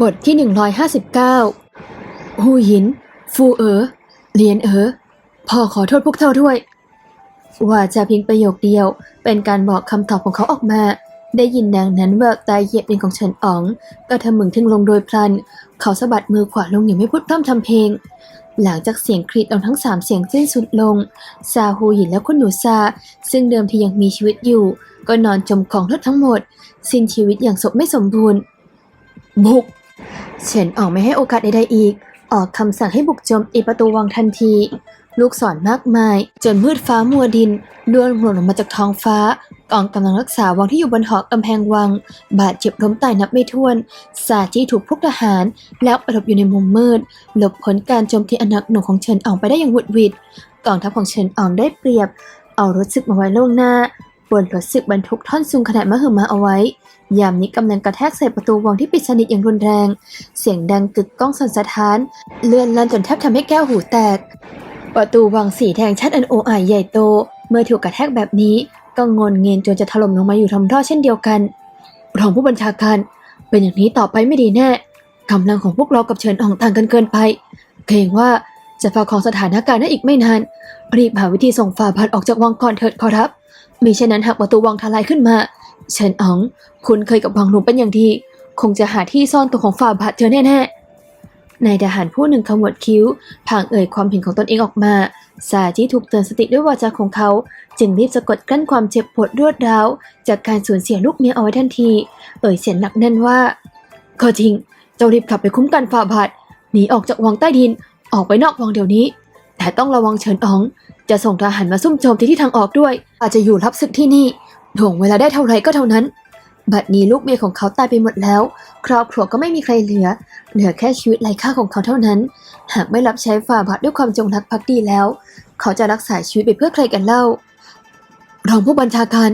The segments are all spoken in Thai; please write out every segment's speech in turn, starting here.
บทที่ 159 หูหิน ฟูเอ๋อเหลียนเอ๋อพ่อขอโทษพวกเจ้าด้วย ว่าจะเพียงประโยคเดียว เป็นการบอกคำตอบของเขาออกมา ได้ยินดังนั้นแววตาเหยียบดินของเฉินอ๋อง ก็ทำมึงทึงลงโดยพลัน เขาสะบัดมือขวาลงอย่างไม่พูดพร่ำทำเพลง หลังจากเสียงกรีดดังทั้งสามเสียงสิ้นสุดลง ซาฮูหินและคุณหนูซา ซึ่งเดิมที่ยังมีชีวิตอยู่ ก็นอนจมกองเลือดทั้งหมด สิ้นชีวิตอย่างศพไม่สมบูรณ์ บุก เฉินออกไม่ให้โอกาสใดๆอีก ออกคำสั่งให้บุกโจมตีประตูวังทันที ลูกศรมากมาย จนมืดฟ้ามัวดินล้วนหล่นลงมาจากท้องฟ้า กองกำลังรักษาวังที่อยู่บนหอกำแพงวัง บาดเจ็บล้มตายนับไม่ถ้วนสาจี้ถูกพวกทหาร แล้วไปหลบอยู่ในมุมมืด หลบพ้นการโจมตีอันหนักหน่วงของเฉินอองไปได้อย่างหวุดหวิดกองทัพของเฉินอองได้เปรียบ เอารถศึกมาไว้ล่วงหน้า บนรถศึกบรรทุกท่อนซุงขนาดมหึมาเอาไว้ ยามนี้กำลังกระแทกใส่ประตูวังที่ปิดสนิทอย่างรุนแรง เสียงดังกึกก้องสั่นสะท้าน เลื่อนลั่นจนแทบทำให้แก้วหูแตก ประตูวังสีแดงชัดอันโออายใหญ่โต เมื่อถูกกระแทกแบบนี้ก็งนเงียนจนจะถล่มลงมาอยู่ทำท่อเช่นเดียวกันรองผู้บัญชาการ เป็นอย่างนี้ต่อไปไม่ดีแน่กำลังของพวกเรากับเฉินอ่องต่างกันเกินไป เกรงว่าจะประคองสถานการณ์ได้อีกไม่นานรีบหาวิธีส่งฝ่าบาทออกจากวังก่อนเถิดขอรับ มิเช่นนั้นหากประตูวังทลายขึ้นมาเฉินอ๋องคุณเคยกับวังหลวงเป็นอย่างดีคงจะหาที่ซ่อนตัวของฝ่าบาทเจอแน่ๆนายทหารผู้หนึ่งขมวดคิ้วพลางเอ่ยความเห็นของตนเองออกมาซาจีถูกเตือนสติด้วยวาจาของเขา จึงรีบสะกดกลั้นความเจ็บปวดรวดร้าว จากการสูญเสียลูกเมียเอาไว้ทันที เอ่ยเสียงหนักแน่นว่าก็จริงเจ้ารีบขับไปคุ้มกันฝ่าบาทหนีออกจากวังใต้ดินออกไปนอกวังเดี๋ยวนี้ แต่ต้องระวังเฉินอ๋อง จะส่งทหารมาซุ่มโจมที่ที่ทางออกด้วย อาจจะอยู่รับศึกที่นี่ถ่วงเวลาได้เท่าไรก็เท่านั้น บัดนี้ลูกเมียของเขาตายไปหมดแล้ว ครอบครัวก็ไม่มีใครเหลือ เหลือแค่ชีวิตไร้ค่าของเขาเท่านั้น หากไม่รับใช้ฝ่าบาทด้วยความจงรักภักดีแล้ว เขาจะรักษาชีวิตไปเพื่อใครกันเล่ารองผู้บัญชาการ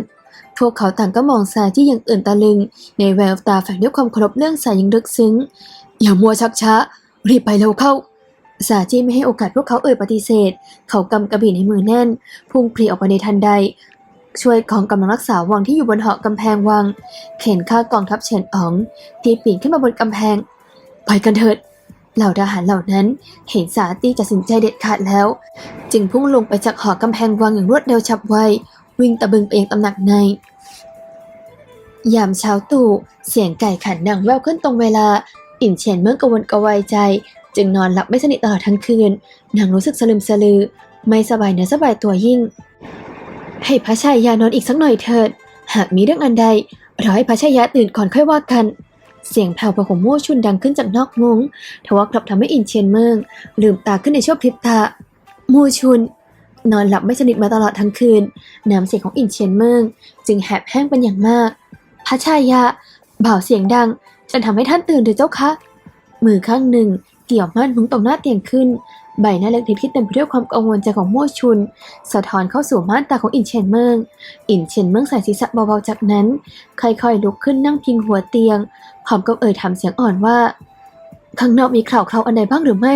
พวกเขาต่างก็มองซายที่ยังอื่นตะลึง ในแววตาแฝงด้วยความเคารพเรื่องสายยังลึกซึ้ง อย่ามัวชักช้า รีบไปเร็วเข้า ซาจี้ไม่ให้โอกาสพวกเขาเอ่ยปฏิเสธ เขากำกระบี่ในมือแน่น พุ่งปรีออกไปในทันใด ช่วยกองกำลังรักษาวังที่อยู่บนหอกำแพงวัง เข็นข้ากองทัพเฉินอ๋องที่ปีนขึ้นมาบนกำแพง ไปกันเถิดเหล่าทหารเหล่านั้นเห็นสาตีตัดสินใจเด็ดขาดแล้ว จึงพุ่งลงไปจากหอกำแพงวังอย่างรวดเร็วฉับไว วิ่งตะบึงไปยังตำหนักใน ยามเช้าตู่เสียงไก่ขันดังแว่วขึ้นตรงเวลา อินเฉียนเมื่อกวนกวายใจ จึงนอนหลับไม่สนิทตลอดทั้งคืน นางรู้สึกสลึมสลือ ไม่สบายเนื้อสบายตัวยิ่ง ให้พระชายานอนอีกสักหน่อยเถิด หากมีเรื่องอันใดรอให้พระชายาตื่นก่อนค่อยว่ากัน เสียงแผ่วๆของมู่ชุนดังขึ้นจากนอกมุง้งทว่ากลับทำให้อินเชียนเมืองลืมตาขึ้นในช่วงพริบตามู่ชุน นอนหลับไม่สนิทมาตลอดทั้งคืนน้ำเสียงของอินเชียนเมืองจึงแหบแห้งเป็นอย่างมาก พระชายาบ่าวเสียงดังจะทำให้ท่านตื่นเถิดเจ้าคะมือข้างหนึ่ง เกี่ยวม่านมุ้งตรงหน้าเตียงขึ้น ใบหน้าเล็กนิดที่เต็มไปด้วยความกังวลใจของมั่วชุน สะท้อนเข้าสู่ม่านตาของอินเชนเมิงอินเชนเมิงใส่ศีรษะเบาๆจากนั้น ค่อยๆลุกขึ้นนั่งพิงหัวเตียง พร้อมกับเอ่ยถามเสียงอ่อนว่า ข้างนอกมีข่าวคราวอันใดบ้างหรือไม่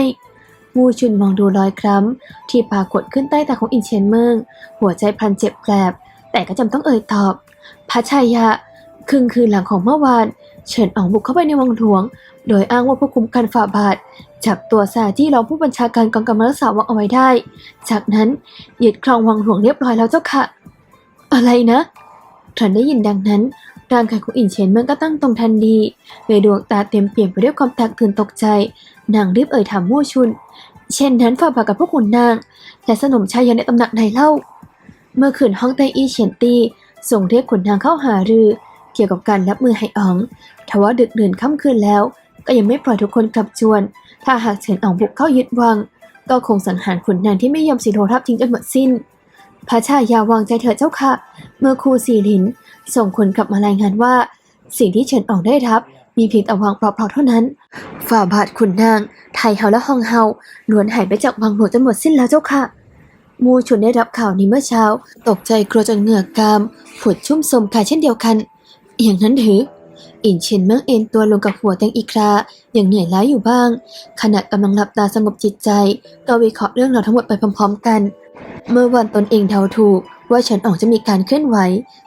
มูชุนมองดูรอยคล้ำที่ปรากฏขึ้นใต้ตาของอินเชนเมิงหัวใจพลันเจ็บแกลบ แต่ก็จำต้องเอ่ยตอบพระชายะครึ่งคืนหลังของเมื่อวาน เฉินอ๋องบุกเข้าไปในวังหลวง โดยอ้างว่าผู้คุมการฝ่าบาทจับตัวซาที่รองผู้บัญชาการกองกำลังรักษาวังเอาไว้ได้ จากนั้นยึดครองวังหลวงเรียบร้อยแล้วเจ้าค่ะ อะไรนะครันได้ยินดังนั้นร่างกายของอินเชนเมืองก็ตั้งตรงทันทีเลยดวงตาเต็มเปี่ยมไปด้วยความแตกตื่นตกใจ นางรีบเอ่ยถามมู่ชุน เช่นนั้นฝ่าบาทกับพวกขุนนาง และสนมชายยันในตำหนักใดเล่า เมื่อคืนห้องไตอีเฉียนตี้ส่งเรียกขุนนางเข้าหารือ เกี่ยวกับการรับมือไห่อ๋องทว่าดึกดื่นค่ำคืนแล้ว ก็ยังไม่ปล่อยทุกคนกลับจวน ถ้าหากเฉินอ๋องบุกเข้ายึดวัง ก็คงสังหารขุนนางที่ไม่ยอมสิโททัพทิ้งจนหมดสิ้น พระชายาวางใจเถิดเจ้าค่ะ เมื่อครูสีหลิน ส่งคนกลับมารายงานว่า สิ่งที่เฉินอ๋องได้รับ มีเพียงแต่วังเปล่าๆเท่านั้น ฝ่าบาทขุนนาง ไทเฮาและฮองเฮาล้วนหายไปจากวังหลวงจนหมดสิ้นแล้วเจ้าค่ะมูชุนได้รับข่าวนี้เมื่อเช้า ตกใจกลัวจนเหงื่อกามผุดชุ่มสมกายเช่นเดียวกัน อย่างนั้นหรือ อินเชินเมืองเอ็นตัวลงกับหัวเตียงอีกคราอย่างเหนื่อยล้าอยู่บ้าง ขณะกำลังหลับตาสงบจิตใจก็วิเคราะห์เรื่องราวทั้งหมดไปพร้อมๆกัน เมื่อวันตนเองเดาถูก ว่าเฉินอ๋องจะมีการเคลื่อนไหว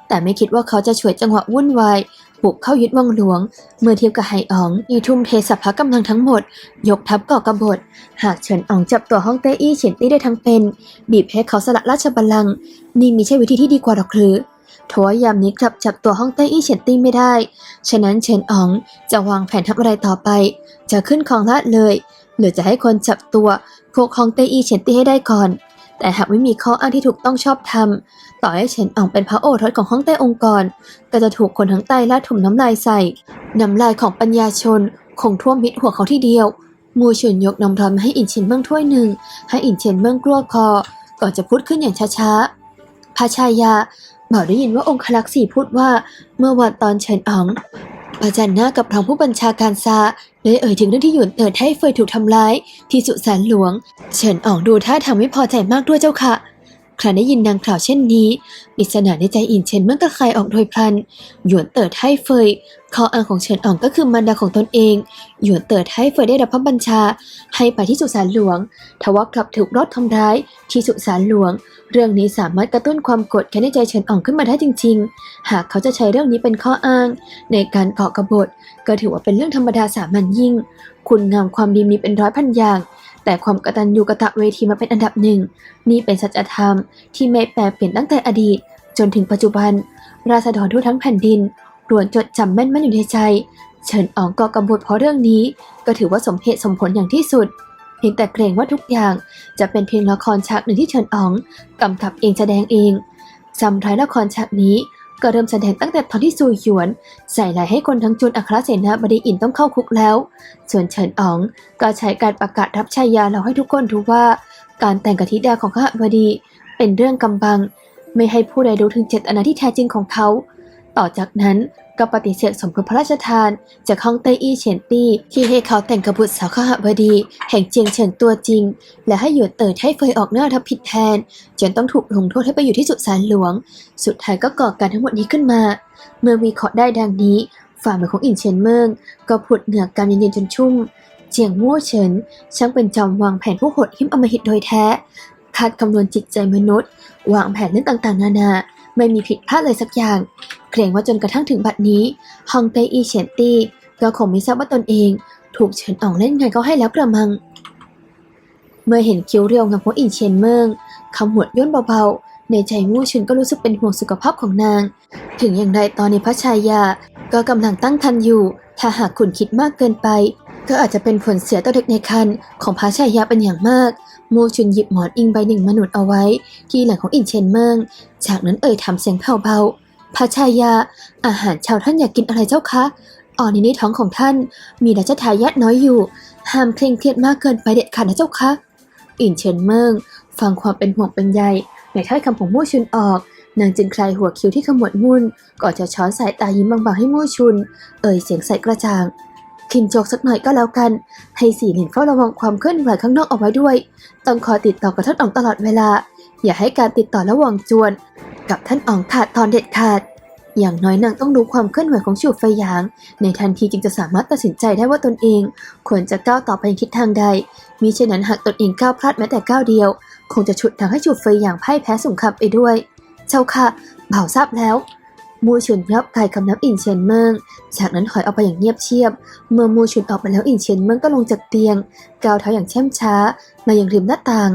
แต่ไม่คิดว่าเขาจะฉวยจังหวะวุ่นวายบุกเข้ายึดวังหลวง เมื่อเทียบกับไหอ๋องที่ทุ่มเทสัพพะกำลังทั้งหมด ยกทัพก่อกบฏ หากเฉินอ๋องจับตัวฮ่องเต้อี้เฉินตี้ได้ทั้งเป็น บีบให้เขาสละราชบัลลังก์นี่มีใช่วิธีที่ดีกว่าหรอกหรือ ทว่ายามนี้กลับจับตัวฮ่องเต้อี้เฉินตี้ไม่ได้ ฉะนั้นเฉินอ๋องจะวางแผนทำอะไรต่อไป จะขึ้นครองราชย์เลย หรือจะให้คนจับตัวพวกฮ่องเต้อี้เฉินตี้ให้ได้ก่อน แต่หากไม่มีข้ออ้างที่ถูกต้องชอบธรรม ต่อให้เฉินอ๋องเป็นพระโอรสของฮ่องเต้องค์กร ก็จะถูกคนทั้งใต้ลาดถมน้ำลายใส่ น้ำลายของปัญญาชนคงท่วมมิดหัวเขาที่เดียวมูเฉินยกน้ำร้อนมาให้อินเฉียนเมืองถ้วยหนึ่ง ให้อินเฉียนเมืองกลัวคอ ก่อนจะพูดขึ้นอย่างช้าๆพระชายา บอกได้ยินว่าองคลักษ์สี่พูดว่า เมื่อวันตอนเฉินอ๋องประจันหน้ากับรองผู้บัญชาการซาได้เอ่ยถึงเรื่องที่หยวนเติดให้เฟยถูกทำร้าย ที่สุสานหลวง เฉินอ๋องดูท่าทางไม่พอใจมากด้วยเจ้าค่ะครั้นได้ยินนางกล่าวเช่นนี้ปริศนาในใจอินเฉินเมื่อกระคายออกโดยพลัน หยวนเติดให้เฟยข้ออ้างของเฉินอ๋องก็คือมารดาของตนเอง หยวนเติดให้เฟยได้รับพระบัญชา ให้ไปที่สุสานหลวง ทว่ากลับถูกรถทำร้ายที่สุสานหลวง เรื่องนี้สามารถกระตุ้นความกรธแค้นในใจเฉินอ๋องขึ้นมาได้จริง ๆ หากเขาจะใช้เรื่องนี้เป็นข้ออ้าง ในการก่อกบฏ ก็ถือว่าเป็นเรื่องธรรมดาสามัญยิ่ง คุณงามความดีมีเป็นร้อยพันอย่าง แต่ความกตัญญูกะตะเวทีมาเป็นอันดับหนึ่ง นี่เป็นสัจธรรมที่ไม่แปรเปลี่ยนตั้งแต่อดีต จนถึงปัจจุบัน ราษฎรทั่วทั้งแผ่นดินรวนจดจำแม่นมั่นอยู่ในใจ เฉินอ๋องก่อกบฏเพราะเรื่องนี้ ก็ถือว่าสมเหตุสมผลอย่างที่สุด เพียงแต่เกรงว่าทุกอย่างจะเป็นเพียงละครฉากหนึ่งที่เฉินอ๋องกำกับเองแสดงเองจำท้ายละครฉากนี้ก็เริ่มแสดงตั้งแต่ตอนที่ซูหยวน ใส่ลายให้คนทั้งจุนอัครเสนาบดีอินต้องเข้าคุกแล้ว ส่วนเฉินอ๋องก็ใช้การประกาศรับชายาเราให้ทุกคนรู้ว่า การแต่งกับธิดาของข้าบดี เป็นเรื่องกำบัง ไม่ให้ผู้ใดรู้ถึงเจตนาที่แท้จริงของเขา ต่อจากนั้น ก็ปฏิเสธสมรสพระราชทาน จากฮ่องเต้อี้เฉียนตี้ที่ให้เขาแต่งกบุตรสาวข้าบดี แห่งเจียงเฉินตัวจริง และให้หยวนเติดให้เฟยออกหน้าทับผิดแทน จนต้องถูกลงโทษให้ไปอยู่ที่สุสานหลวง สุดท้ายก็ก่อการทั้งหมดนี้ขึ้นมา เมื่อวิเคราะห์ได้ดังนี้ ฝ่ามือของอินเฉียนเมิงก็ผุดเหนือการเย็นๆจนชุ่ม เจียงมั่วเฉินช่างเป็นจอมวางแผนผู้โหดหิมอมหิตโดยแท้คาดคำนวณจิตใจมนุษย์ วางแผนเรื่องต่างๆ นานา ไม่มีผิดพลาดเลยสักอย่าง เกรงว่าจนกระทั่งถึงบัดนี้ฮองเต้อีเฉียนตี้ก็คงไม่ทราบว่าตนเอง ถูกเฉินอ่องเล่นงานเขาให้แล้วกระมัง เมื่อเห็นคิ้วเรียวงามของอินเฉียนเมิงคำหวดย่นเบาๆ ในใจมู่ชุนก็รู้สึกเป็นห่วงสุขภาพของนาง ถึงอย่างไรตอนนี้พระชายาก็กำลังตั้งครรภ์อยู่ ถ้าหากคุณคิดมากเกินไป ก็อาจจะเป็นผลเสียต่อเด็กในครรภ์ของพระชายาเป็นอย่างมาก โมชุนหยิบหมอนอิงใบหนึ่งมาหนุนเอาไว้ ที่หลังของอินเชนเมิง จากนั้นเอ่ยถามเสียงแผ่วเบาพระชายา อาหารชาวท่านอยากกินอะไรเจ้าคะอ๋อในในท้องของท่าน มีราชทายาทน้อยอยู่ ห้ามเคร่งเครียดมากเกินไปเด็ดขาดนะเจ้าคะอินเชนเมิง ฟังความเป็นห่วงเป็นใยในถ้อยคำของมู่ชุนออก นางจึงคลายหัวคิ้วที่ขมวดมุ่นก่อนจะช้อนสายตายิ้มบางๆให้มู่ชุน เอ่ยเสียงใส่กระจ่าง คินโจกสักหน่อยก็แล้วกัน ให้สีหลินเฝ้าระวังความเคลื่อนไหวข้างนอกเอาไว้ด้วย ต้องคอยติดต่อกับท่านอ๋องตลอดเวลา อย่าให้การติดต่อระหว่างจวน กับท่านอ๋องขาดตอนเด็ดขาด อย่างน้อยนางต้องรู้ความเคลื่อนไหวของชูไฟหยาง ในทันทีจึงจะสามารถตัดสินใจได้ว่าตนเอง ควรจะก้าวต่อไปในทิศทางใดมิฉะนั้นหากตนเองก้าวพลาดแม้แต่ก้าวเดียว คงจะฉุดทางให้ชูเฟยหยางพ่ายแพ้สงครามไปด้วย เจ้าค่ะบ่าทราบแล้ว มูชุนยับกายคำนับอินเชียนเมิงจากนั้นถอยออกไปอย่างเงียบเชียบ เมื่อมูชุนออกไปแล้วอินเชียนเมิงก็ลงจากเตียงก้าวเท้าอย่างเช่มช้า มาอยังริมหน้าต่าง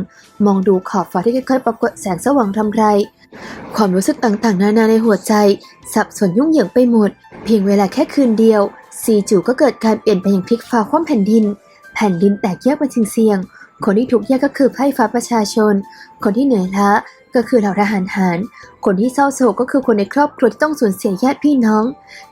มองดูขอบฟ้าที่ค่อยๆปรากฏแสงสว่างรำไร ความรู้สึกต่างๆ นานาในหัวใจ สับสนยุ่งเหยิงไปหมด เพียงเวลาแค่คืนเดียว ซีจูก็เกิดการเปลี่ยนไปอย่างพลิกฟ้าคว่ำแผ่นดิน แผ่นดินแตกแยกเป็นเสียงคนที่ถูกแยกก็คือไพ่ฟ้าประชาชน คนที่เหนื่อยล้า ก็คือเหล่าทหารหาร คนที่เศร้าโศกก็คือคนในครอบครัวที่ต้องสูญเสียญาติพี่น้อง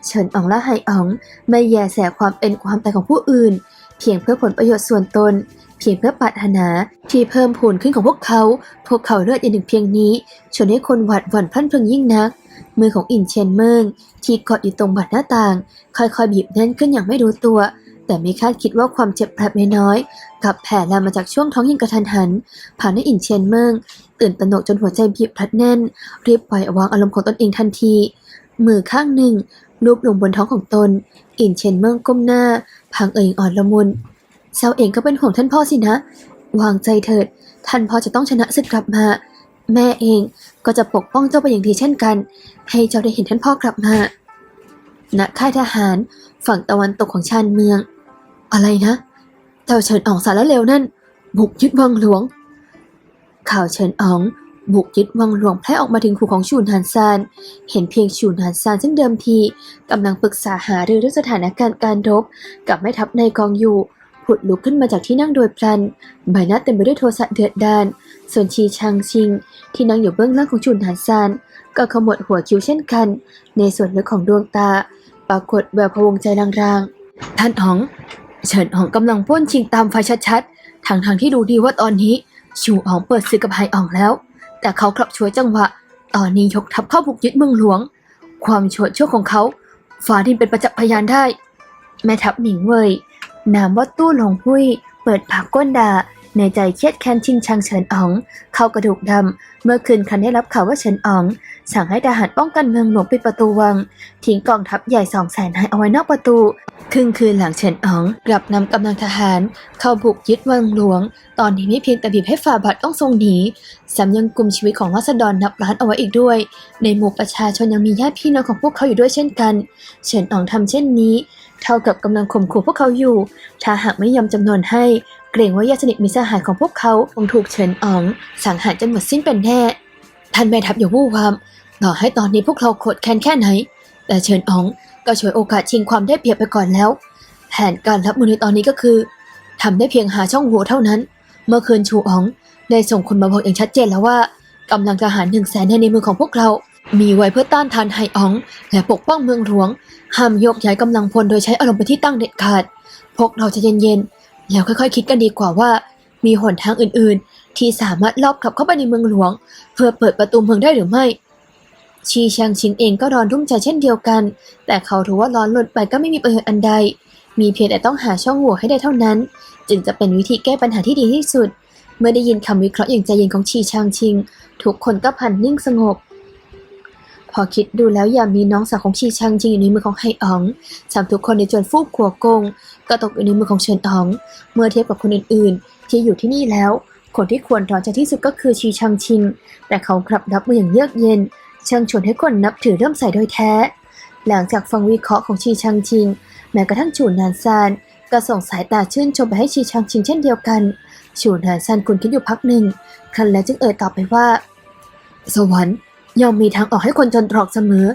เฉินอ๋องและไหอ๋อง ไม่แยแสความเป็นความตายของผู้อื่น เพียงเพื่อผลประโยชน์ส่วนตน เพียงเพื่อปรารถนาที่เพิ่มพูนขึ้นของพวกเขา พวกเขาเลือดอย่างหนึ่งเพียงนี้ชวนให้คนหวาดหวั่นพลันพรึงยิ่งนัก มือของอินเชนเมิงที่เกาะอยู่ตรงบัดหน้าต่าง ค่อยๆบีบแน่นขึ้นอย่างไม่รู้ตัว แต่ไม่คาดคิดว่าความเจ็บแผลบน้อยกับแผ่ลามมาจากช่วงท้องอยังกระทันหัน ผ่านให้อินเชียนเมิงตื่นตระหนกจนหัวใจบีบพลัดแน่น รีบปล่อยวางอารมณ์ของตนเองทันที มือข้างหนึ่งลูบลงบนท้องของตน อินเชียนเมิงก้มหน้า พังเอ่ยอ่อนละมุนเซาเองก็เป็นห่วงท่านพ่อสินะ วางใจเถิด ท่านพ่อจะต้องชนะศึกกลับมา แม่เองก็จะปกป้องเจ้าไปอย่างดีเช่นกัน ให้เจ้าได้เห็นท่านพ่อกลับมาณค่ายทหารฝั่งตะวันตกของชานเมือง อะไรนะเจ้าเฉินอ๋องสารเลวนั่น บุกยึดวังหลวง ข่าวเฉินอ๋องบุกยึดวังหลวงแพร่ออกมาถึงหูของชูนหานซาน เห็นเพียงชูนหานซานซึ่งเดิมทีกำลังปรึกษาหารือเรื่องสถานการณ์การรบกับแม่ทัพในกองอยู่ผุดลุกขึ้นมาจากที่นั่งโดยพลัน ใบหน้าเต็มไปด้วยโทสะเดือดดาล ส่วนชีชางชิง ที่นั่งอยู่เบื้องล่างของชุนหานซาน ก็ขมวดหัวคิ้วเช่นกัน ในส่วนลึกของดวงตา ปรากฏแววพวงใจรางๆ ท่านอ๋อง เฉินอ๋องกำลังพ่นชิงตามไฟชัดๆทางทางๆที่ดูดีว่าตอนนี้ชูอ๋องเปิดศึกกับไฮอ๋องแล้ว แต่เขากลับช่วยจังหวะ ตอนนี้ยกทัพเข้าบุกยึดเมืองหลวง ความโฉดชั่วของเขาฟ้าดินเป็นประจักษ์พยานได้ แม่ทัพหมิงเว่ยนามว่าตู้หลงหุยเปิดผากก้นด่า ในใจเครียดแค้นชิงชังเฉินอ๋อง เข้ากระดูกดำ เมื่อคืนคันได้รับข่าวว่าเฉินอ๋อง สั่งให้ทหารป้องกันเมืองหลวงปิดประตูวัง ทิ้งกองทัพใหญ่สองแสนนายเอาไว้นอกประตู ครึ่งคืนหลังเฉินอ๋องกลับนำกำลังทหาร เข้าบุกยึดวังหลวง ตอนนี้ไม่เพียงแต่บีบให้ฝ่าบาทต้องทรงหนีซ้ำยังกลุ่มชีวิตของราษฎรนับล้านเอาไว้อีกด้วย ในหมู่ประชาชนยังมีญาติพี่น้องของพวกเขาอยู่ด้วยเช่นกัน เฉินอ๋องทำเช่นนี้ เท่ากับกำลังข่มขู่พวกเขาอยู่ ถ้าหากไม่ยอมจำนวนให้ เกรงว่าญาติสนิทมิสหายของพวกเขาคงถูกเฉินอ๋องสังหารจนหมดสิ้นเป็นแน่ ท่านแม่ทัพอย่าวู่วาม ต่อให้ตอนนี้พวกเราโกรธแค้นแค่ไหน แต่เฉินอ๋องก็ช่วยโอกาสชิงความได้เปรียบไปก่อนแล้ว แผนการรับมือในตอนนี้ก็คือทำได้เพียงหาช่องโหว่เท่านั้น เมื่อคืนชูอ๋องได้ส่งคนมาบอกอย่างชัดเจนแล้วว่ากำลังทหารหนึ่งแสนในมือของพวกเรา มีไว้เพื่อต้านทานไฮอ๋องและปกป้องเมืองหลวงห้ามยกย้ายกำลังพลโดยใช้อารมณ์เป็นที่ตั้งเด็ดขาด พวกเราจะเย็นๆ แล้วค่อยๆ คิดกันดีกว่าว่า มีหนทางอื่นๆ ที่สามารถลอบขับเข้าไปในเมืองหลวง เพื่อเปิดประตูเมืองได้หรือไม่ชีชางชิงเองก็ร้อนรุ่มใจเช่นเดียวกัน แต่เขารู้ว่าร้อนลนไปก็ไม่มีประโยชน์อันใด มีเพียงแต่ต้องหาช่องโหว่ให้ได้เท่านั้น จึงจะเป็นวิธีแก้ปัญหาที่ดีที่สุด เมื่อได้ยินคำวิเคราะห์อย่างใจเย็นของชีชางชิง ทุกคนก็พันนิ่งสงบ พอคิดดูแล้วอย่ามีน้องสาวของชีชางชิงอยู่ในมือของไฮอ๋องสามทุกคนในจวนฟูกขัวกง ก็ตกอยู่ในมือของเฉินอ๋อง เมื่อเทียบกับคนอื่นๆ ที่อยู่ที่นี่แล้ว คนที่ควรร้อนใจที่สุดก็คือชีชางชิง แต่เขากลับรับมืออย่างเยือกเย็น เชิงชวนให้คนนับถือเริ่มใส่โดยแท้ หลังจากฟังวิเคราะห์ของชีชางชิง แม้กระทั่งชูนานซานก็ส่งสายตาชื่นชมไปให้ชีชางชิงเช่นเดียวกันชูนานซานคุณคิดอยู่พักหนึ่งคันแล้วจึงเอ่ยตอบไปว่า สวรรค์ ย่อมมีทางออกให้คนจนตรอกเสมอ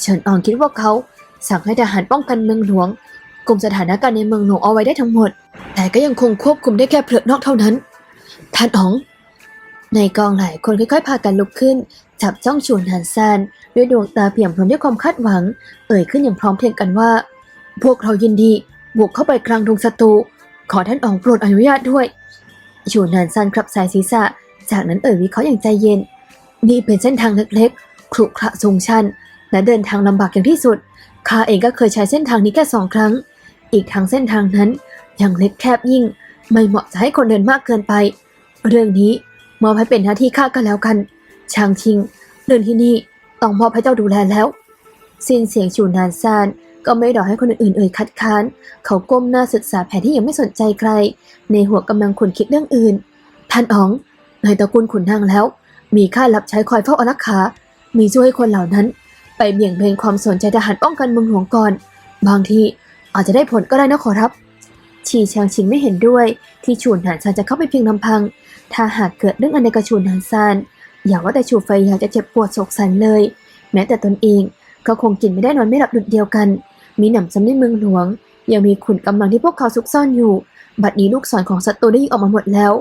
เฉินอองคิดว่าเขาสั่งให้ทหารป้องกันเมืองหลวงกลุ่มสถานการณ์ในเมืองหลวงเอาไว้ได้ทั้งหมด แต่ก็ยังคงควบคุมได้แค่เปลือกนอกเท่านั้น ท่านอ๋อง ในกองหลายคนค่อยๆพากันลุกขึ้น จับจ้องชวนหันซานด้วยดวงตาเปี่ยมพร้อมด้วยความคาดหวัง เอ่ยขึ้นอย่างพร้อมเพรียงกันว่า พวกเรายินดีบุกเข้าไปกลางดงศัตรูขอท่านอ๋องโปรดอนุญาตด้วยชวนหันซานครับสายศีรษะ จากนั้นเอ่ยวิเคราะห์อย่างใจเย็น นี่เป็นเส้นทางเล็กๆขรุขระทรงชันและเดินทางลำบากอย่างที่สุดข้าเองก็เคยใช้เส้นทางนี้แค่สองครั้ง อีกทางเส้นทางนั้นยังเล็กแคบยิ่ง ไม่เหมาะจะให้คนเดินมากเกินไป เรื่องนี้มอบให้เป็นหน้าที่ข้าก็แล้วกัน ชางชิงเรื่องที่นี่ต้องมอบให้เจ้าดูแลแล้ว สิ้นเสียงชูนานซานก็ไม่รอให้คนอื่นเอ่ยคัดค้าน เขาก้มหน้าศึกษาแผนที่ยังไม่สนใจใคร ในหัวกำลังขุนคิดเรื่องอื่น ท่านอ๋องในตระกูลขุนนางแล้ว มีข้ารับใช้คอยเฝ้าอารักขา มีช่วยให้คนเหล่านั้น ไปเบี่ยงเบนความสนใจทหารป้องกันเมืองหลวงก่อน บางทีอาจจะได้ผลก็ได้นะขอรับชีชางชิงไม่เห็นด้วย ที่ฉูนหานซานจะเข้าไปเพียงลำพัง ถ้าหากเกิดเรื่องอันใดกับฉูนหานซานอย่าว่าแต่ฉูไฟอยากจะเจ็บปวดโศกสันเลย แม้แต่ตนเองก็คงกินไม่ได้นอนไม่หลับดุดเดียวกัน มีหนำซ้ำในเมืองหลวง ยังมีขุนกำลังที่พวกเขาซุกซ่อนอยู่ บัดนี้ลูกศรของศัตรูได้ยิงออกมาหมดแล้ว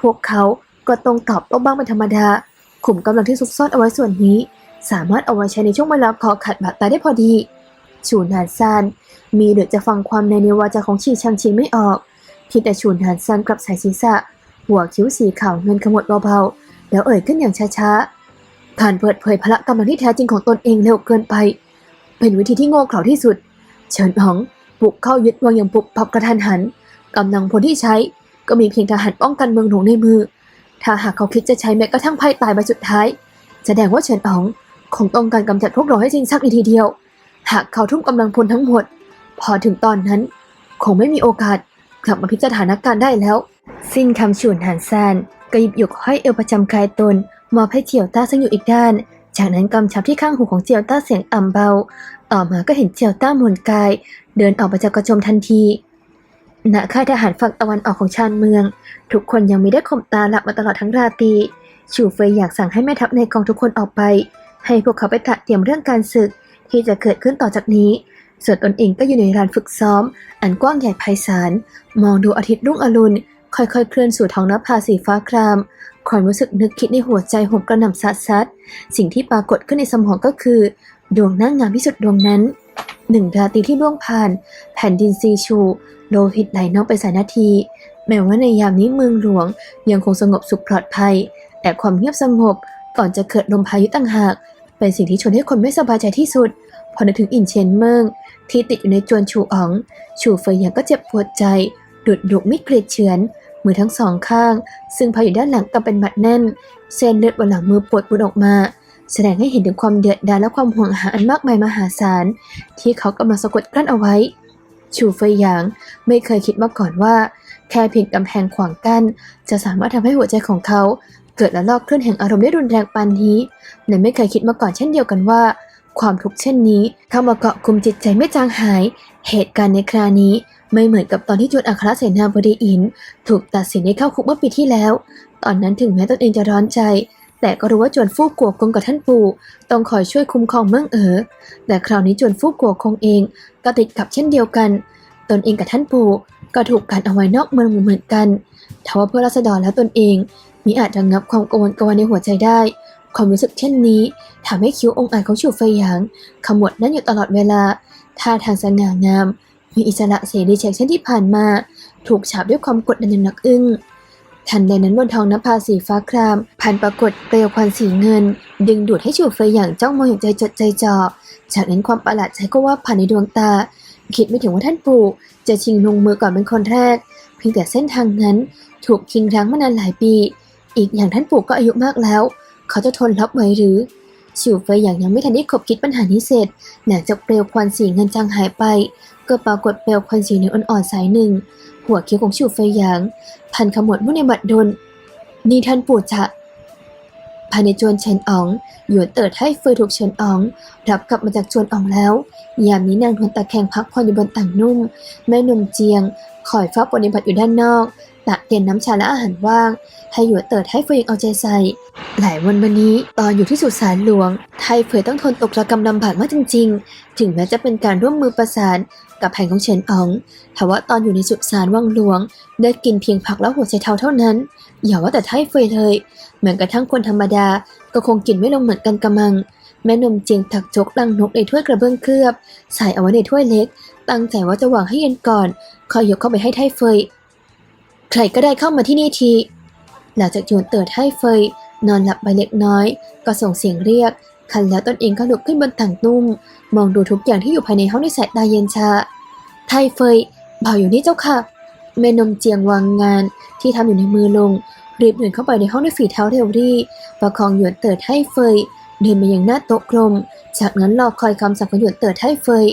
พวกเขาก็ต้องตอบโต้บ้างเป็นธรรมดา ขุมกำลังที่ซุกซ่อนเอาไว้ส่วนนี้ สามารถเอาไว้ใช้ในช่วงเวลาคอขัดบาดตายได้พอดี ชูนหานซานมีหรือดจะฟังความในในวาจาของชีชังชิงไม่ออกเพียงแต่ชูนหานซานกลับสายศีรษะ หัวคิ้วสีขาวเงินขมวดเบาๆแล้วเอ่ยขึ้นอย่างช้าๆการเปิดเผยพละกำลังที่แท้จริงของตนเองเร็วเกินไป เป็นวิธีที่โง่เขลาที่สุด เฉินหองบุกเข้ายึดวังอย่างปุบปับกระทันหันกำลังพลที่ใช้ก็มีเพียงทหารป้องกันเมืองหลวงในมือ ถ้าหากเขาคิดจะใช้แม้กระทั่งไพ่ตายใบสุดท้าย แสดงว่าเฉินอ๋องคงต้องการกำจัดพวกเราให้สิ้นซากในทีเดียว หากเขาทุ่มกำลังพลทั้งหมด พอถึงตอนนั้น คงไม่มีโอกาสกลับมาพลิกสถาการได้แล้ว สิ้นคำชวนหันซานก็หยิบหยกห้อยเอวประจำกายตนมอบให้เจียวต้าซึ่งอยู่อีกด้าน จากนั้นกำชับที่ข้างหูของเจียวต้าเสียงอ่ำเบา ต่อมาก็เห็นเจียวต้าหมุนกาย เดินออกมาจากกระโจมทันที ณค่ายทหารฝั่งตะวันออกของชานเมือง ทุกคนยังไม่ได้ข่มตาหลับมาตลอดทั้งราตรีชูเฟยอยากสั่งให้แม่ทัพในกองทุกคนออกไป ให้พวกเขาไปตระเตรียมเรื่องการศึกที่จะเกิดขึ้นต่อจากนี้ ส่วนตนเองก็อยู่ในลานฝึกซ้อม อันกว้างใหญ่ไพศาลมองดูอาทิตย์รุ่งอรุณ ค่อยๆ เคลื่อนสู่ท้องนภาสีฟ้าคราม ความรู้สึกนึกคิดในหัวใจหมกระหน่ำซัดซัดสิ่งที่ปรากฏขึ้นในสมองก็คือ ดวงหน้างามที่สุดดวงนั้นหนึ่งราตรีที่ล่วงผ่าน แผ่นดินซีชู โลหิตไหลนองไปสายนาที แม้ว่าในยามนี้เมืองหลวง ยังคงสงบสุขปลอดภัย แต่ความเงียบสงบก่อนจะเกิดลมพายุต่างหาก เป็นสิ่งที่ชวนให้คนไม่สบายใจที่สุด พอนึกถึงอินเชนเมิงที่ติดอยู่ในจวนชูอ๋อง ชูเฟยยางก็เจ็บปวดใจ ดุดดุมิดเกรีดเฉือน มือทั้งสองข้าง ซึ่งพาอยู่ด้านหลังกำเป็นมัดแน่น เส้นเลือดบนหลังมือปวดปุดออกมา แสดงให้เห็นถึงความเดือดดาลและความห่วงหาอันมากมายมหาศาลที่เขากำลังสะกดกลั้นเอาไว้ ชูเฟยหยาง ไม่เคยคิดมาก่อนว่า แค่เพียงกำแพงขวางกั้น จะสามารถทำให้หัวใจของเขา เกิดละลอกเคลื่อนแห่งอารมณ์ได้รุนแรงปานนี้และไม่เคยคิดมาก่อนเช่นเดียวกันว่า ความทุกข์เช่นนี้เข้ามาเกาะกลุ่มจิตใจไม่จางหาย เหตุการณ์ในครานี้ไม่เหมือนกับตอนที่จวนอัครเสนาบดีอิน ถูกตัดสินให้เข้าคุกเมื่อปีที่แล้ว ตอนนั้นถึงแม้ตนเองจะร้อนใจ แต่ก็รู้ว่าจวนฟู่กัวกงกับท่านปู่ต้องคอยช่วยคุ้มครองเมืองเอ๋อแต่คราวนี้จวนฟู่กัวคงเองก็ติดกับเช่นเดียวกัน ตนเองกับท่านปู่ก็ถูกการเอาไว้นอกเมืองเหมือนกันทว่าเพื่อรัษฎรแล้วตนเองมิอาจระงงับความกังวลกระวายในหัวใจได้ ความรู้สึกเช่นนี้ทำให้คิ้วองค์อาจของชูเฟยหยางขมวดนั่นอยู่ตลอดเวลาท่าทางสง่างาม มีอิสระเสรีเช่นเช่นที่ผ่านมา ถูกฉาบด้วยความกดดันอย่างหนักอึ้ง ทันใดนั้นบนท้องนภาสีฟ้าครามพันปรากฏเปลวควันสีเงิน ดึงดูดให้ชูเฟยหยางจ้องมองอย่างใจจดใจจ่อจากนั้นความประหลาดใจก็ว่าผ่านในดวงตา คิดไม่ถึงว่าท่านปู่จะชิงลงมือก่อนเป็นคนแรก เพียงแต่เส้นทางนั้นถูกทิ้งร้างมานานหลายปี อีกอย่างท่านปู่ก็อายุมากแล้ว เขาจะทนรับไหวหรือชิวเฟยอย่างยังไม่ทันได้ขบคิดปัญหานี้เสร็จหลังจากเปลวควันสีเงินจางหายไป ก็ปรากฏเปลวควันสีเหลืองอ่อนๆสายหนึ่ง หัวคิ้วของชิวเฟยหยางพันขมวดมุ่นในบัดดลนี่ท่านปู่จะภายในจวนเฉินอ๋องหยวนเติดให้เฟยถูกเฉินอ๋องรับกลับมาจากจวนอ๋องแล้ว ยามนี้นางทวนตะแคงพักผ่อนอยู่บนต่างนุ่ม แม่นมเจียงคอยเฝ้าปฏิบัติอยู่ด้านนอกตักเตรียมน้ำชาและอาหารว่าง ให้หยวนเติดให้เฟยเอาใจใส่ หลายวันมานี้ตอนอยู่ที่สุสานหลวง ไทยเฟยต้องทนตกระกำลำบากมากจริง ๆ ถึงแม้จะเป็นการร่วมมือประสาน กับแผนของเฉินอ๋องแต่ว่าตอนอยู่ในสุสานวังหลวง ได้กินเพียงผักและหัวไชเท้าเท่านั้น อย่าว่าแต่ไทเฟยเลยเหมือนกระทั่งคนธรรมดาก็คงกินไม่ลงเหมือนกันกระมัง แม่นมเจียงถักจกลังนกในถ้วยกระเบื้องเคลือบ ใส่เอาไว้ในถ้วยเล็ก ตั้งใจว่าจะวางให้เย็นก่อนคอยยกเข้าไปให้ไทเฟย ใครก็ได้เข้ามาที่นี่ที หลังจากโยนเติดไทเฟย นอนหลับไปเล็กน้อย ก็ส่งเสียงเรียกคันแล้วตนเองก็ลุกขึ้นบนต่างนุ่ม มองดูทุกอย่างที่อยู่ภายในห้องด้วยสายตาเย็นชา ไทเฟยบ่าวอยู่นี่เจ้าค่ะ แม่นมเจียงวางงานที่ทำอยู่ในมือลง รีบเดินเข้าไปในห้องด้วยฝีเท้าเร็วรี่ประคองหยวนเติดให้เฟย เดินมายังหน้าโต๊ะกลม จากนั้นรอคอยคำสั่งของหยวนเติดให้เฟย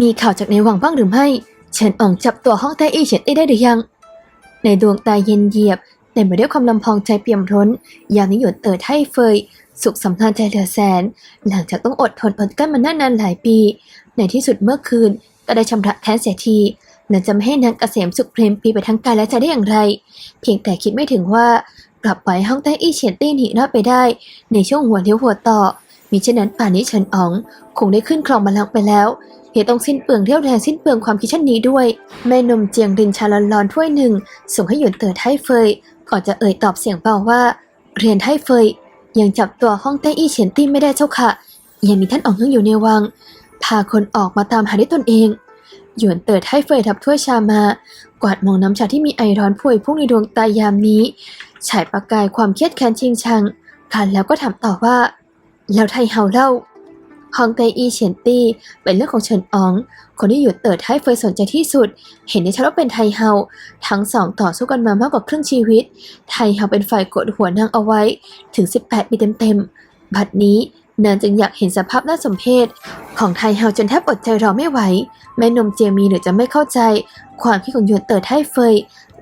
มีข่าวจากในวังบ้างหรือไม่เฉินอ่องจับตัวห้องใต้อี้เฉินได้ได้หรือยัง ในดวงตาเย็นเยียบเต็มไปด้วยความลำพองใจเปี่ยมร้น อย่ามนี้หยวนเติดให้เฟย สุขสำราญใจเหลือแสน หลังจากต้องอดทนอดกั้นมานานนานหลายปี ในที่สุดเมื่อคืน ก็ได้ชำระแค้นเสียทีและจะไม่ให้นางเกษมสุขเพลมปีไปทั้งกายและใจได้อย่างไร เพียงแต่คิดไม่ถึงว่ากลับไปห้องใต้อี้เฉียนตี้หนีรอดไปได้ ในช่วงหัวเลี้ยวหัวต่อมิฉะนั้นป่านนี้เฉินอ๋อง คงได้ขึ้นครองบัลลังก์ไปแล้วเหตุต้องสิ้นเปลืองเรี่ยวแรงสิ้นเปลืองความคิดเช่นนี้ด้วย แม่นมเจียงรินชาลอนลอนถ้วยหนึ่ง ส่งให้หยวนเติร์ไทเฟยก่อนจะเอ่ยตอบเสียงเบาว่า เรียนไทเฟยยังจับตัวห้องใต้อี้เฉียนตี้ไม่ได้เจ้าค่ะยังมีท่านอ๋องยังอยู่ในวัง พาคนออกมาตามหาด้วยตนเอง หยวนเติร์ไทเฟยทับถ้วยชามา กวาดมองน้ำชาที่มีไอร้อนพวยพุ่งในดวงตายามนี้ ฉายประกายความเครียดแค้นชิงชังคันแล้วก็ถามต่อว่า แล้วไทเฮาเล่าฮองเตอีเฉียนตี้เป็นเรื่องของเฉินอ๋อง คนที่หยุดเติร์ดให้เฟยสนใจที่สุด เห็นได้ชัดว่าเป็นไทเฮา ทั้งสองต่อสู้กันมามากกว่าครึ่งชีวิต ไทเฮาเป็นฝ่ายกดหัวนางเอาไว้ถึง 18 ปีเต็มๆ บัดนี้นางจึงอยากเห็นสภาพน่าสมเพช ของไทเฮาจนแทบอดใจรอไม่ไหว แม่นมเจียมีหรือจะไม่เข้าใจ ความคิดของหยวนเติร์ดให้เฟย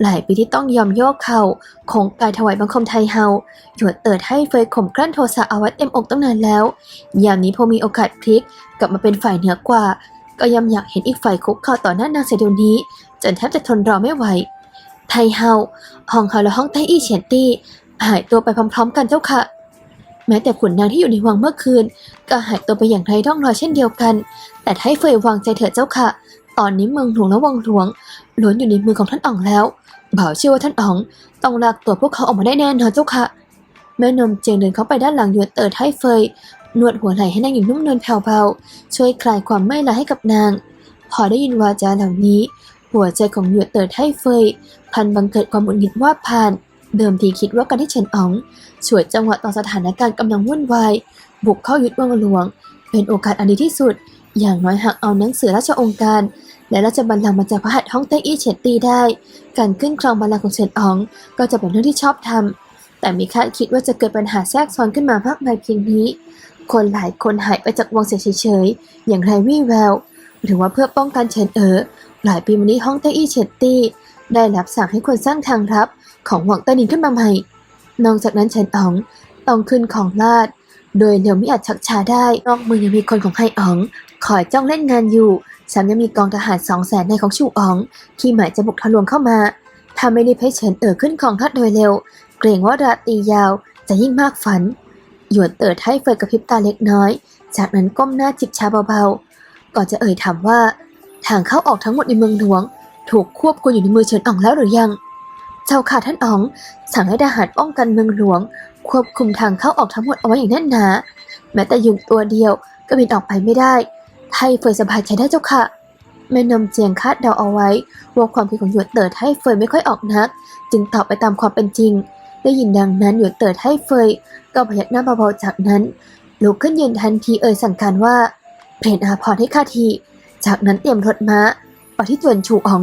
หลายปีที่ต้องยอมโยกเข่าโคงกายถวายบังคมไทยเฮาหยวนเติดให้เฟยข่มกลั้นโทสะอาไว้เต็มอกตั้งนานแล้วยามนี้พอมีโอกาสพลิก กลับมาเป็นฝ่ายเหนือกว่า ก็ยำอยากเห็นอีกฝ่ายคุกเข่าต่อหน้านางเสียเดี๋ยวนี้ จนแทบจะทนรอไม่ไหว ไทเฮาห้องเฮาและห้องไตอี้เฉียนตี้หายตัวไปพร้อม ๆ กันเจ้าค่ะ แม้แต่ขุนนางที่อยู่ในวังเมื่อคืน ก็หายตัวไปอย่างไร้ร่องรอยเช่นเดียวกัน แต่ให้เฟยวางใจเถิดเจ้าค่ะ ตอนนี้เมืองหลวงและวังหลวงล้วนอยู่ในมือของท่านอ๋องแล้วบ่าวเชื่อว่าท่านอ๋องต้องลากตัวพวกเขาออกมาได้แน่นอนเจ้าค่ะ แม่นมเจียงเดินเข้าไปด้านหลังหยวนเติร์ดให้เฟยนวดหัวไหล่ให้นางหญิงนุ่มนวลแผ่วเบาช่วยคลายความไม่ละให้กับนาง พอได้ยินวาจาเหล่านี้ หัวใจของหยวนเติร์ดให้เฟยพันบังเกิดความหงุดหงิดว่าผ่าน เดิมทีคิดว่าการที่เฉินอ๋องฉวยจังหวะต่อสถานการณ์กำลังวุ่นวาย บุกเข้ายึดวังหลวง เป็นโอกาสอันดีที่สุด อย่างน้อยหากเอาหนังสือราชองค์การ และราชบัลลังก์มาจากพระหัตถ์ฮ่องเต้อี้เฉียนตีได้ การขึ้นครองบัลลังก์ของเฉินอ๋องก็จะเป็นเรื่องที่ชอบทำแต่ม่คาดคิดว่าจะเกิดปัญหาแทรกซ้อนขึ้นมามากมายเพียงนี้ คนหลายคนหายไปจากวังเสียเฉยๆอย่างไรวี่แววหรือว่าเพื่อป้องกันเฉินเอ๋อหลายปีมานี้ฮ่องเต้อี้เฉียนตีได้รับสั่งให้คนสร้างทางรับของหวังใต้ดินขึ้นมาใหม่นอกจากนั้นเฉินอ๋องต้องขึ้นของลาด โดยเร็วไม่อาจชักช้าได้ นอกมือยังมีคนของไฮอ๋องคอยจ้องเล่นงานอยู่แถมยังมีกองทหารสองแสนในของชูอ๋องที่หมายจะบุกทะลวงเข้ามาถ้าไม่ได้ให้เฉินเอ๋อขึ้นของทัดโดยเร็ว เกรงว่าราตรียาวจะยิ่งมากฝัน หยวนเติดให้เฟยกระพริบตาเล็กน้อย จากนั้นก้มหน้าจิบชาเบาๆ ก่อนจะเอ่ยถามว่า ทางเข้าออกทั้งหมดในเมืองหลวง ถูกควบคุมอยู่ในมือเฉินอ๋องแล้วหรือยัง เจ้าค่ะท่านอ๋อง สั่งให้ทหารป้องกันเมืองหลวง ควบคุมทางเข้าออกทั้งหมดเอาไว้อย่างแน่นหนาแม้แต่ยุงตัวเดียวก็บินออกไปไม่ได้ ไทเฟยสบายใจได้เจ้าค่ะ แม่นมเจียงคาดเดาเอาไว้ว่าความคิดของหยวนเติดให้เฟยไม่ค่อยออกนัก จึงตอบไปตามความเป็นจริง ได้ยินดังนั้นหยวนเติดให้เฟยก็พยักหน้าเบาๆจากนั้นลุกขึ้นยืนทันทีเอ่ยสั่งการว่าเปลี่ยนอาพรให้ข้าที จากนั้นเตรียมรถม้าไปที่จวนชูอ๋อง